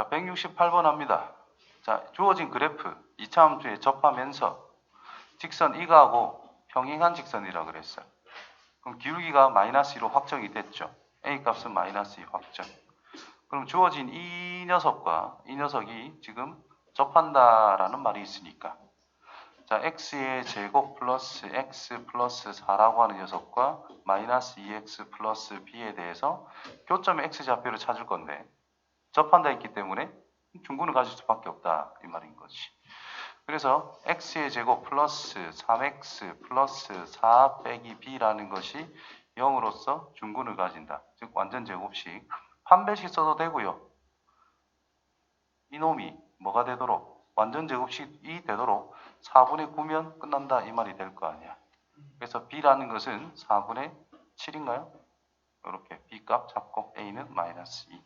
자, 168번 합니다. 자, 주어진 그래프 이차함수에 접하면서 직선 이가하고 평행한 직선이라 그랬어요. 그럼 기울기가 마이너스 2로 확정이 됐죠. A 값은 마이너스 2 확정. 그럼 주어진 이 녀석과 이 녀석이 지금 접한다라는 말이 있으니까 자, x의 제곱 플러스 x 플러스 4라고 하는 녀석과 마이너스 2x 플러스 b에 대해서 교점의 x 좌표를 찾을 건데 접한다 했기 때문에 중근을 가질 수밖에 없다 이 말인 거지. 그래서 x의 제곱 플러스 3x 플러스 4 빼기 b라는 것이 0으로서 중근을 가진다. 즉 완전 제곱식 판별식 써도 되고요. 이놈이 뭐가 되도록 완전 제곱식이 되도록 4분의 9면 끝난다 이 말이 될 거 아니야. 그래서 b라는 것은 4분의 7인가요? 이렇게 b 값 잡고 a는 마이너스 2.